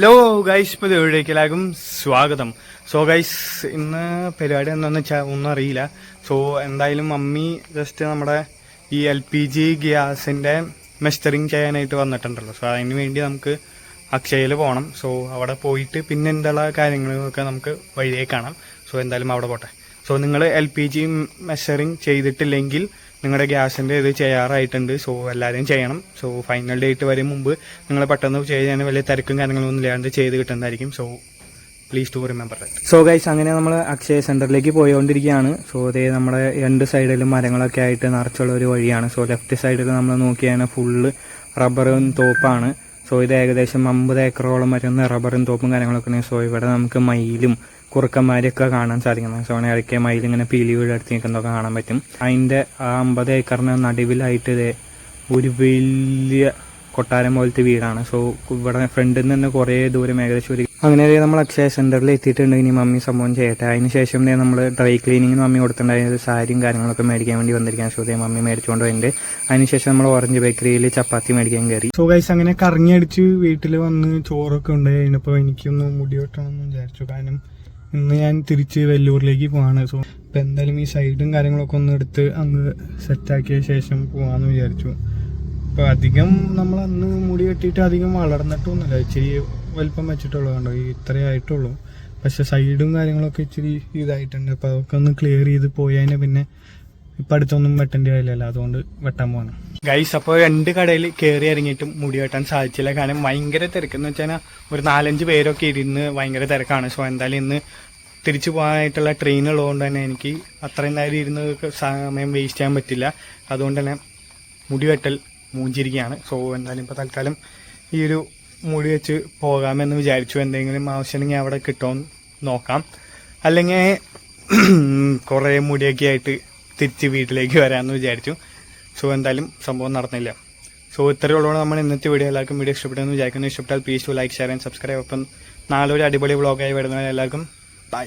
Hello guys ഇപ്പോൾ എവിടേക്കെല്ലാവർക്കും സ്വാഗതം. So guys ഇന്ന് പരിപാടി എന്താണെന്ന് വെച്ചാൽ ഒന്നും അറിയില്ല. സോ എന്തായാലും മമ്മി ജസ്റ്റ് നമ്മുടെ ഈ എൽ പി ജി ഗ്യാസിന്റെ മെസ്റ്ററിങ് ചെയ്യാനായിട്ട് വന്നിട്ടുണ്ടല്ലോ. സോ അതിന് വേണ്ടി നമുക്ക് അക്ഷയയിൽ പോകണം സോ അവിടെ പോയിട്ട് പിന്നെ എന്തുള്ള കാര്യങ്ങളൊക്കെ നമുക്ക് വഴിയേ കാണാം. സോ എന്തായാലും അവിടെ പോട്ടെ. സോ നിങ്ങൾ എൽ പി ജി മെഷറിങ് ചെയ്തിട്ടില്ലെങ്കിൽ നിങ്ങളുടെ ഗ്യാസിന്റെ ഇത് ചെയ്യാറായിട്ടുണ്ട്. സോ എല്ലാവരും ചെയ്യണം. സോ ഫൈനൽ ഡേറ്റ് വരെ മുമ്പ് നിങ്ങൾ പെട്ടെന്ന് ചെയ്യാൻ വലിയ തിരക്കും കാര്യങ്ങളൊന്നും ഇല്ലാണ്ട് ചെയ്ത് കിട്ടുന്നതായിരിക്കും. So please to remember that so guys അങ്ങനെ നമ്മൾ അക്ഷയ സെന്ററിലേക്ക് പോയിക്കൊണ്ടിരിക്കുകയാണ് സോ അതേ നമ്മുടെ രണ്ട് സൈഡിലും മരങ്ങളൊക്കെ ആയിട്ട് നിറച്ചുള്ള ഒരു വഴിയാണ്. സോ ലെഫ്റ്റ് സൈഡിൽ നമ്മൾ നോക്കിയാൽ ഫുള്ള് റബ്ബറും തോപ്പാണ്. സോ ഇത് ഏകദേശം അമ്പത് ഏക്കറോളം വരുന്ന റബ്ബറും തോപ്പും കാര്യങ്ങളൊക്കെ സോ ഇവിടെ നമുക്ക് മയിലും കുറുക്കന്മാരെയൊക്കെ കാണാൻ സാധിക്കുന്നത്. സോ ഇടയ്ക്ക് മയിൽ ഇങ്ങനെ പീലി വീട് അടുത്ത് നിൽക്കുന്നതൊക്കെ കാണാൻ പറ്റും. അതിന്റെ ആ അമ്പത് ഏക്കറിന് നടുവിലായിട്ട് ഇത് ഒരു വലിയ കൊട്ടാരം പോലത്തെ വീടാണ്. സോ ഇവിടെ ഫ്രണ്ടിൽ നിന്ന് കുറേ ദൂരം ഏകദേശം ഒരു അങ്ങനെ നമ്മൾ അക്ഷയ സെന്ററിൽ എത്തിയിട്ടുണ്ട്. ഇനി മമ്മി സംഭവം ചെയ്യട്ടെ. അതിന് ശേഷം നമ്മൾ ഡ്രൈ ക്ലീനിങ്ങിന് മമ്മി കൊടുത്തിട്ടുണ്ടായത് സാരിയും കാര്യങ്ങളൊക്കെ മേടിക്കാൻ വേണ്ടി വന്നിരിക്കാൻ ദേ മമ്മി മേടിച്ചുകൊണ്ട് വന്നിട്ട് അതിന് ശേഷം നമ്മൾ ഓറഞ്ച് ബേക്കറിയിൽ ചപ്പാത്തി മേടിക്കാൻ കയറി. സോ ഗൈസ് അങ്ങനെ കറങ്ങി അടിച്ച് വീട്ടിൽ വന്ന് ചോറൊക്കെ ഉണ്ട്. കഴിഞ്ഞപ്പോൾ എനിക്കൊന്ന് മുടി വെട്ടണമെന്ന് വിചാരിച്ചു. കാരണം ഇന്ന് ഞാൻ തിരിച്ച് വെല്ലൂരിലേക്ക് പോവാണ്. സോ ഇപ്പം എന്തായാലും ഈ സൈഡും കാര്യങ്ങളൊക്കെ ഒന്ന് എടുത്ത് അങ്ങ് സെറ്റാക്കിയ ശേഷം പോവാന്ന് വിചാരിച്ചു. അപ്പോൾ അധികം നമ്മൾ അന്ന് മുടി കെട്ടിയിട്ട് അധികം വളർന്നിട്ടൊന്നുമില്ല. ഇച്ചിരി വലിപ്പം വെച്ചിട്ടുള്ളൂ കണ്ടോ? ഈ ഇത്രയേ ആയിട്ടുള്ളൂ. പക്ഷെ സൈഡും കാര്യങ്ങളൊക്കെ ഇച്ചിരി ഇതായിട്ടുണ്ട്. അപ്പൊ അതൊക്കെ ഒന്ന് ക്ലിയർ ചെയ്ത് പോയതിന് പിന്നെ ഇപ്പൊ അടുത്തൊന്നും വെട്ടേണ്ട കാര്യമില്ലല്ലോ അതുകൊണ്ട് വെട്ടാൻ പോകണം ഗൈസ് അപ്പോൾ രണ്ട് കടയിൽ കയറി ഇറങ്ങിയിട്ടും മുടി വെട്ടാൻ സാധിച്ചില്ല കാരണം ഭയങ്കര തിരക്കെന്ന് വെച്ചാൽ ഒരു നാലഞ്ച് പേരൊക്കെ ഇരുന്ന് ഭയങ്കര തിരക്കാണ്. സോ എന്തായാലും ഇന്ന് തിരിച്ചു പോകാനായിട്ടുള്ള ട്രെയിൻ ഉള്ളതുകൊണ്ട് തന്നെ എനിക്ക് അത്രയും നേരം ഇരുന്ന് സമയം വേസ്റ്റ് ചെയ്യാൻ പറ്റില്ല. അതുകൊണ്ട് തന്നെ മുടി വെട്ടൽ മൂഞ്ചിരിക്കുകയാണ്. സോ എന്തായാലും ഇപ്പോൾ തൽക്കാലം ഈ ഒരു മുടി വെച്ച് പോകാമെന്ന് വിചാരിച്ചു. എന്തെങ്കിലും ആവശ്യമുണ്ടെങ്കിൽ അവിടെ കിട്ടുമെന്ന് നോക്കാം. അല്ലെങ്കിൽ കുറേ മുടിയൊക്കെ ആയിട്ട് തിരിച്ച് വീട്ടിലേക്ക് വരാമെന്ന് വിചാരിച്ചു. സോ എന്തായാലും സംഭവം നടന്നില്ല. സോ ഇത്രയേ ഉള്ളൂ. നമ്മൾ ഇന്നത്തെ വീഡിയോ എല്ലാവർക്കും വീഡിയോ ഇഷ്ടപ്പെട്ടെന്ന് വിചാരിക്കുന്നു. ഇഷ്ടപ്പെട്ടാൽ please to like share and subscribe അപ്പം നാളെ ഒരു അടിപൊളി വ്ളോഗായി വരുന്നവരെല്ലാവർക്കും ബൈ